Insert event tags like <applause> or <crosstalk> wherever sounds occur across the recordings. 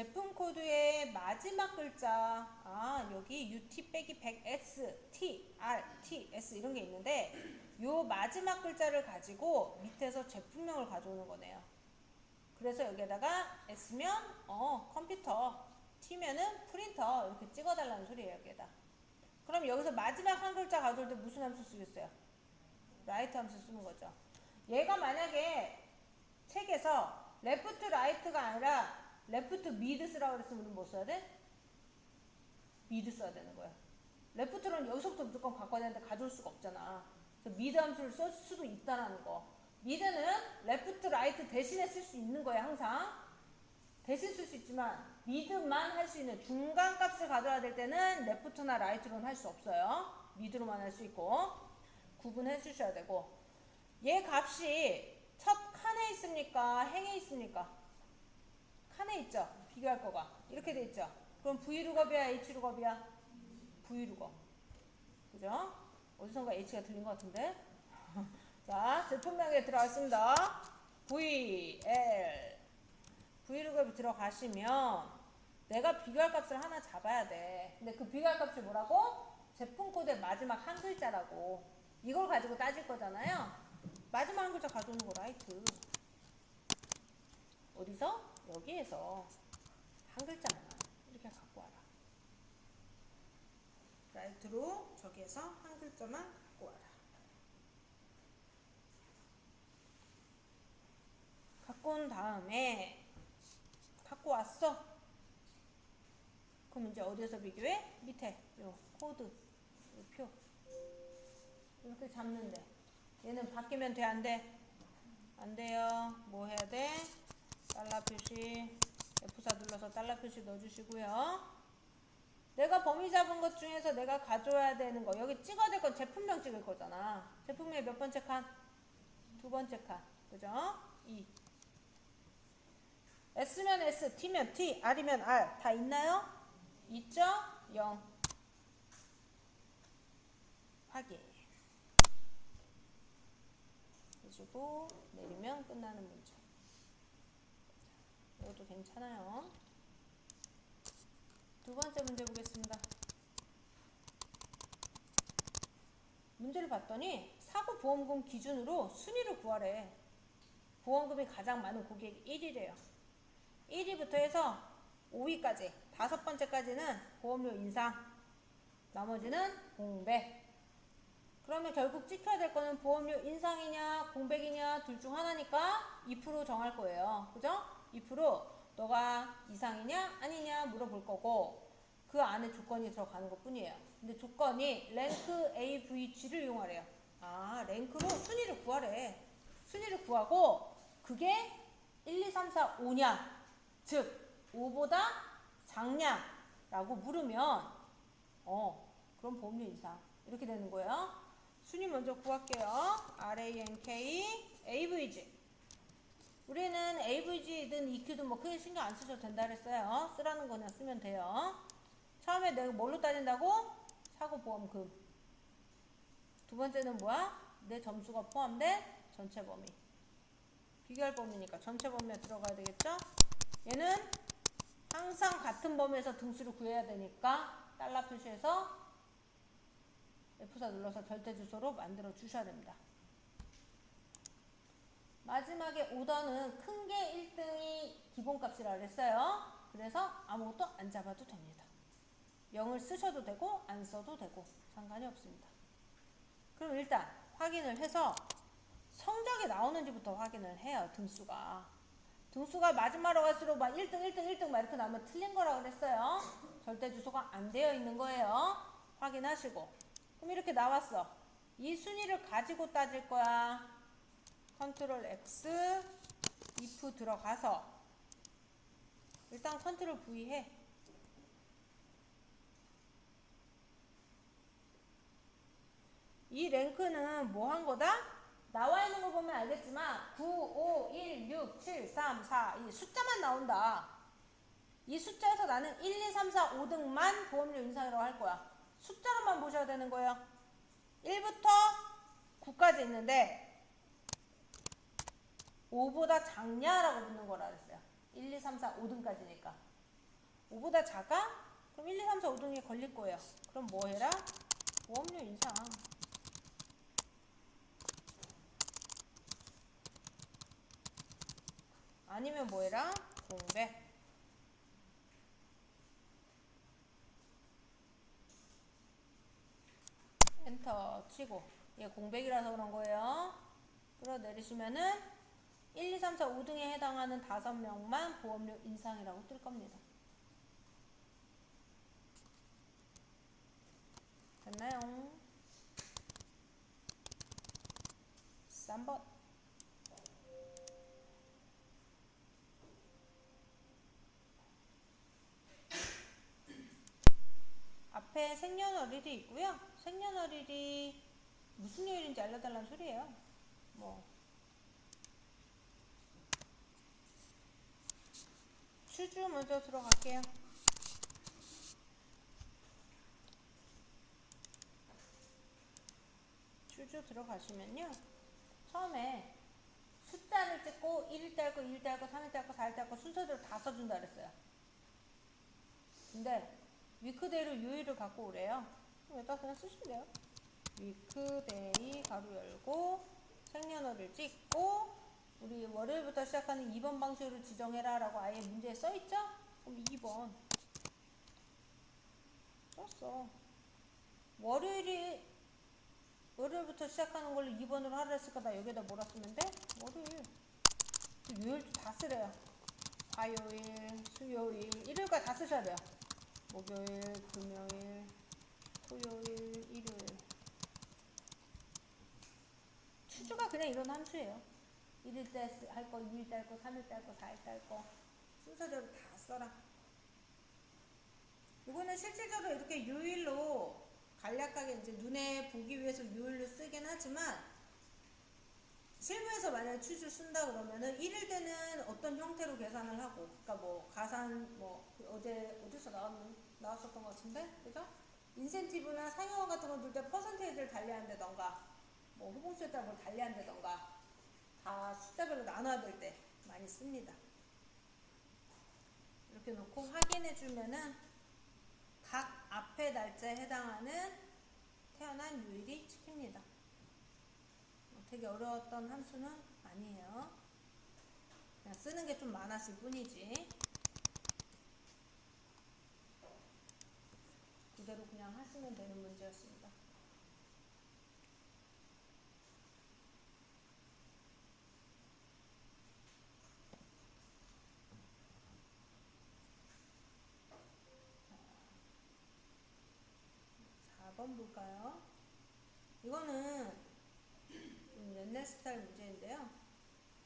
제품 코드의 마지막 글자 아 여기 UT 빼기 100S, T, R, T, S 이런 게 있는데 요 마지막 글자를 가지고 밑에서 제품명을 가져오는 거네요. 그래서 여기에다가 S면 어 컴퓨터, T면은 프린터 이렇게 찍어달라는 소리예요 여기에다. 그럼 여기서 마지막 한 글자 가져올 때 무슨 함수 쓰겠어요? 라이트 함수 쓰는 거죠. 얘가 만약에 책에서 레프트 라이트가 아니라 레프트 미드 쓰라고 그랬으면 우리는 뭐 써야 돼? 미드 써야 되는 거야. 레프트는 여기서부터 무조건 바꿔야 되는데 가져올 수가 없잖아. 그래서 미드 함수를 쓸 수도 있다라는 거. 미드는 레프트 라이트 대신에 쓸 수 있는 거야 항상. 대신 쓸 수 있지만 미드만 할 수 있는 중간 값을 가져야 될 때는 레프트나 라이트로는 할 수 없어요. 미드로만 할 수 있고 구분해 주셔야 되고 얘 값이 첫 칸에 있습니까? 행에 있습니까? 칸에 있죠. 비교할 거가 이렇게 돼 있죠. 그럼 V 룩업이야, H 룩업이야? V 룩업. 그죠? 어디선가 H가 들린 것 같은데. <laughs> 자, 제품명에 들어갔습니다. V, L. V 룩업이 들어가시면 내가 비교할 값을 하나 잡아야 돼. 근데 그 비교할 값이 뭐라고? 제품 코드의 마지막 한 글자라고. 이걸 가지고 따질 거잖아요. 마지막 한 글자 가져오는 거 라이트. 어디서? 여기에서 한 글자만 이렇게 갖고 와라. 라이트로 저기에서 한 글자만 갖고 와라. 갖고 온 다음에 갖고 왔어. 그럼 이제 어디에서 비교해? 밑에 요 코드 요 표. 이렇게 잡는데 얘는 바뀌면 돼 안 돼? 안 돼요. 뭐 해야 돼? 달러 표시 F4 눌러서 달러 표시 넣어주시고요. 내가 범위 잡은 것 중에서 내가 가져와야 되는 거 여기 찍어야 될 건 제품명 찍을 거잖아. 제품명 몇 번째 칸? 두 번째 칸. 그죠? 2. S면 S, T면 T, R이면 R 다 있나요? 있죠? 0. 확인. 해주고 내리면 끝나는 문제. 괜찮아요. 두 번째 문제 보겠습니다. 문제를 봤더니 사고 보험금 기준으로 순위를 구하래. 보험금이 가장 많은 고객이 1위래요. 1위부터 해서 5위까지 다섯 번째까지는 보험료 인상 나머지는 공백 그러면 결국 지켜야 될 거는 보험료 인상이냐 공백이냐 둘 중 하나니까 2% 정할 거예요 그죠? 2% 너가 이상이냐? 아니냐? 물어볼 거고 그 안에 조건이 들어가는 것 뿐이에요. 근데 조건이 랭크 AVG를 이용하래요. 아 랭크로 순위를 구하래. 순위를 구하고 그게 1, 2, 3, 4, 5냐? 즉 5보다 작냐 라고 물으면 어 그럼 보험료 인상. 이렇게 되는 거예요. 순위 먼저 구할게요. RANK AVG 우리는 AVG든 EQ든 뭐 크게 신경 안 쓰셔도 된다 그랬어요. 쓰라는 거나 쓰면 돼요. 처음에 내가 뭘로 따진다고? 사고보험금 두 번째는 뭐야? 내 점수가 포함된 전체 범위 비교할 범위니까 전체 범위에 들어가야 되겠죠? 얘는 항상 같은 범위에서 등수를 구해야 되니까 달러 표시해서 F4 눌러서 절대 주소로 만들어 주셔야 됩니다. 마지막에 오더는 큰게 1등이 기본값이라 그랬어요. 그래서 아무것도 안 잡아도 됩니다. 0을 쓰셔도 되고 안 써도 되고 상관이 없습니다. 그럼 일단 확인을 해서 성적이 나오는지부터 확인을 해요. 등수가. 등수가 마지막으로 갈수록 막 1등, 1등, 1등 막 이렇게 나오면 틀린 거라고 그랬어요. 절대 주소가 안 되어 있는 거예요. 확인하시고. 그럼 이렇게 나왔어. 이 순위를 가지고 따질 거야. 컨트롤 X, if 들어가서 일단 컨트롤 V 해. 이 랭크는 뭐 한 거다? 나와 있는 거 보면 알겠지만 9, 5, 1, 6, 7, 3, 4 이 숫자만 나온다. 이 숫자에서 나는 1, 2, 3, 4, 5등만 보험료 인상이라고 할 거야. 숫자로만 보셔야 되는 거예요. 1부터 9까지 있는데 5보다 작냐라고 묻는 거라 그랬어요. 1, 2, 3, 4, 5등까지니까. 5보다 작아? 그럼 1, 2, 3, 4, 5 등에 걸릴 거예요. 그럼 뭐 해라? 보험료 인상. 아니면 뭐 해라? 공백. 엔터 치고 얘 공백이라서 그런 거예요. 끌어내리시면은 1, 2, 3, 4, 5등에 해당하는 5명만 보험료 인상이라고 뜰 겁니다. 됐나요? 3번 앞에 생년월일이 있고요. 생년월일이 무슨 요일인지 알려달라는 소리예요. 뭐 추주 먼저 들어갈게요. 추주 들어가시면요. 처음에 숫자를 찍고 1일 달고 2일 달고 3일 달고 4일 달고 순서대로 다 써준다 그랬어요. 근데 위크대로 요일을 갖고 오래요. 여기다 그냥 쓰시면 돼요. 위크데이 가로 열고 생년월일 찍고 우리 월요일부터 시작하는 2번 방식으로 지정해라 라고 아예 문제에 써있죠? 그럼 2번 썼어. 월요일이 월요일부터 시작하는 걸로 2번으로 하라 했으니까 나 여기다 뭐라 쓰면 돼? 월요일 그 요일도 다 쓰래요. 화요일, 수요일, 일요일까지 다 쓰셔야 돼요. 목요일, 금요일, 토요일, 일요일. 추주가 그냥 이런 함수예요. 1일 때 할 거, 2일 때 할 거, 3일 때 할 거, 4일 때 할 거. 순서대로 다 써라. 이거는 실질적으로 이렇게 요일로 간략하게 이제 눈에 보기 위해서 요일로 쓰긴 하지만 실무에서 만약에 추주 쓴다 그러면은 1일 때는 어떤 형태로 계산을 하고 그러니까 뭐 가산 뭐 어제 어디서 나왔, 나왔었던 것 같은데 그죠? 인센티브나 상여원 같은 거줄때 퍼센테이지를 달리한다던가 뭐 호봉수에 따라 뭘 달리한다던가 나눠야 될때 많이 씁니다. 이렇게 놓고 확인해 주면은 각 앞에 날짜에 해당하는 태어난 요일이 찍힙니다. 어, 되게 어려웠던 함수는 아니에요. 그냥 쓰는 게 좀 많았을 뿐이지. 그대로 그냥 하시면 되는 문제였습니다. 자, 4 번 볼까요? 이거는 좀 옛날 스타일 문제인데요.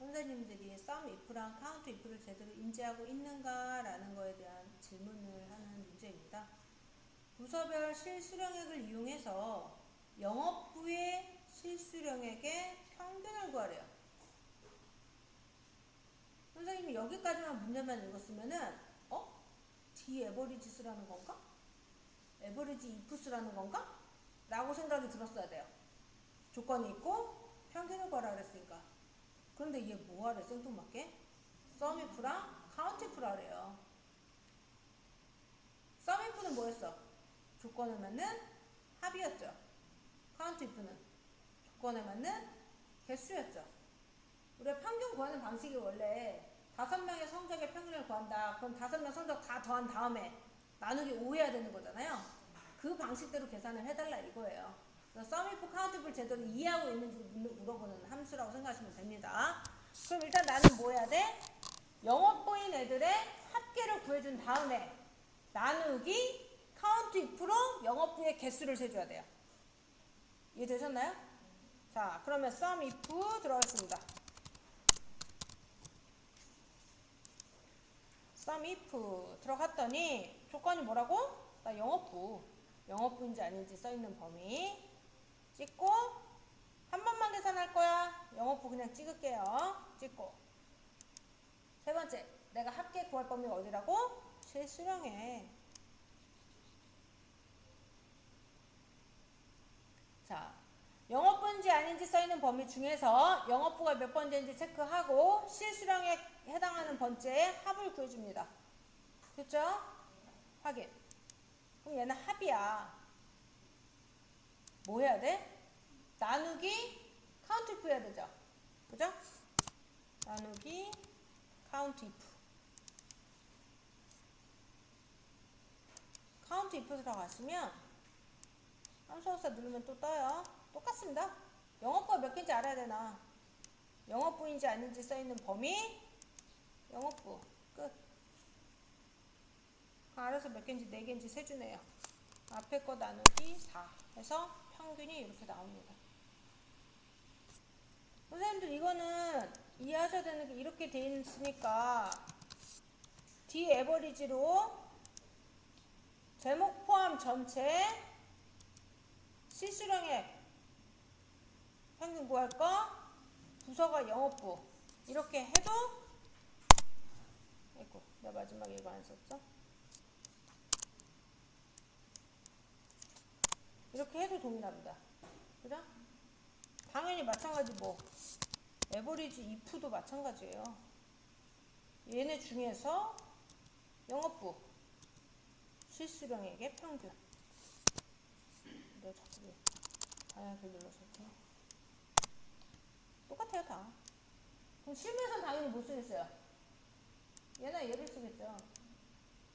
선생님들이 sum if랑 count if를 제대로 인지하고 있는가라는 거에 대한 질문을 하는 문제입니다. 부서별 실수령액을 이용해서 영업부의 실수령액의 평균을 구하래요. 선생님이 여기까지만 문제만 읽었으면은 어? D 에버리지 쓰라는 건가? 에버리지 쓰라는 건가? 라고 생각이 들었어야 돼요. 조건이 있고 평균을 구하라 그랬으니까. 그런데 얘 뭐하래 생뚱맞게? 썸이프랑 카운티프라 그래요. 썸이프는 뭐였어? 조건에 맞는 합이었죠. 카운티프는 조건에 맞는 개수였죠. 우리가 평균 구하는 방식이 원래 다섯 명의 성적의 평균을 구한다. 그럼 다섯 명 성적 다 더한 다음에 나누기 5 해야 되는 거잖아요. 그 방식대로 계산을 해달라 이거예요. 썸이프 카운트풀 제대로 이해하고 있는지 물- 물어보는 함수라고 생각하시면 됩니다. 그럼 일단 나는 뭐 해야 돼? 영업 보인 애들의 합계를 구해준 다음에 나누기 카운트 if로 영업부의 개수를 세줘야 돼요. 이해되셨나요? 자, 그러면 if 들어가겠습니다. if 들어갔더니 조건이 뭐라고? 나 영업부. 영업부인지 아닌지 써있는 범위 찍고 한 번만 계산할 거야. 영업부 그냥 찍을게요. 찍고 세 번째 내가 합계 구할 범위가 어디라고? 실수령에 자 영업부인지 아닌지 써있는 범위 중에서 영업부가 몇 번째인지 체크하고 실수령에 해당하는 번째에 합을 구해줍니다. 됐죠? 확인. 그럼 얘는 합이야. 뭐 해야 돼? 나누기 카운트 if 해야 되죠. 그죠? 나누기 카운트 if. 카운트 if 들어가시면 함수학사 누르면 또 떠요. 똑같습니다. 영어부가 몇 개인지 알아야 되나? 영어부인지 아닌지 써있는 범위 영어부 끝. 알아서 몇 개인지 네 개인지 세주네요. 앞에 거 나누기 4 해서 평균이 이렇게 나옵니다. 선생님들 이거는 이해하셔야 되는 게 이렇게 돼 있으니까 D 에버리지로 제목 포함 전체 실수령액 평균 구할 거 부서가 영업부 이렇게 해도 아이고 나 마지막에 이거 안 썼죠? 이렇게 해도 동일합니다. 그죠? 당연히 마찬가지 뭐 에버리지 if도 마찬가지예요. 얘네 중에서 영업부 실수령액의 평균 내가 자꾸 왜 방향키를 눌러서 이렇게 똑같아요 다 그럼 실무에서는 당연히 못 쓰겠어요 얘나 얘를 쓰겠죠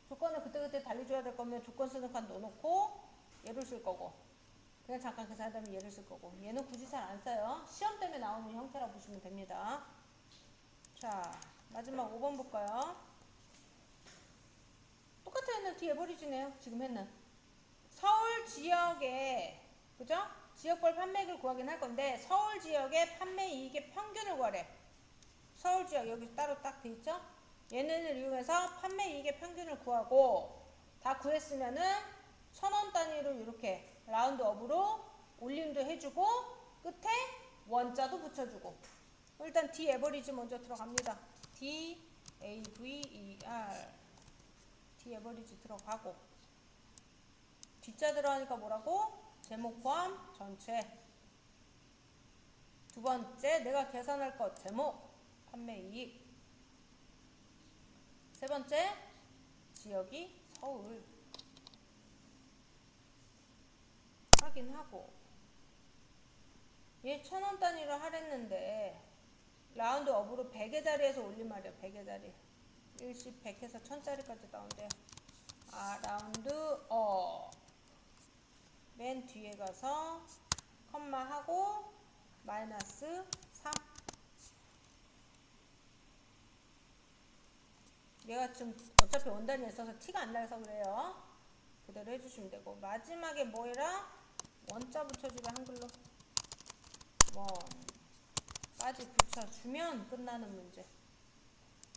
조건을 그때그때 달리줘야 될 거면 조건 쓰는 칸 넣어놓고 얘를 쓸 거고 그냥 잠깐 그 사람이 얘를 쓸 거고 얘는 굳이 잘 안 써요 시험 때문에 나오는 형태라 보시면 됩니다 자 마지막 5번 볼까요 똑같은 했는 뒤에 버리지네요 지금 했는 서울 지역에 그죠? 지역별 판매액을 구하긴 할 건데 서울 지역의 판매 이익의 평균을 구하래. 서울 지역 여기 따로 딱 돼 있죠? 얘네를 이용해서 판매 이익의 평균을 구하고 다 구했으면은 천 원 단위로 이렇게 라운드 업으로 올림도 해주고 끝에 원자도 붙여주고 일단 D 에버리지 먼저 들어갑니다. D A V E R D 에버리지 들어가고 뒷자 들어가니까 뭐라고? 제목 포함 전체. 두 번째, 내가 계산할 것 제목, 판매 이익. 세 번째, 지역이 서울. 확인하고. 얘 천 원 단위로 하랬는데, 라운드 업으로 100의 자리에서 올린 말이야, 100의 자리. 일십 100에서 1000짜리까지 나온대요. 아, 라운드 업. 맨 뒤에 가서 컴마 하고 마이너스 3 얘가 지금 어차피 원단이 있어서 티가 안 나서 그래요 그대로 해주시면 되고 마지막에 뭐해라 원자 붙여주래 한글로. 원. 까지 붙여주면 끝나는 문제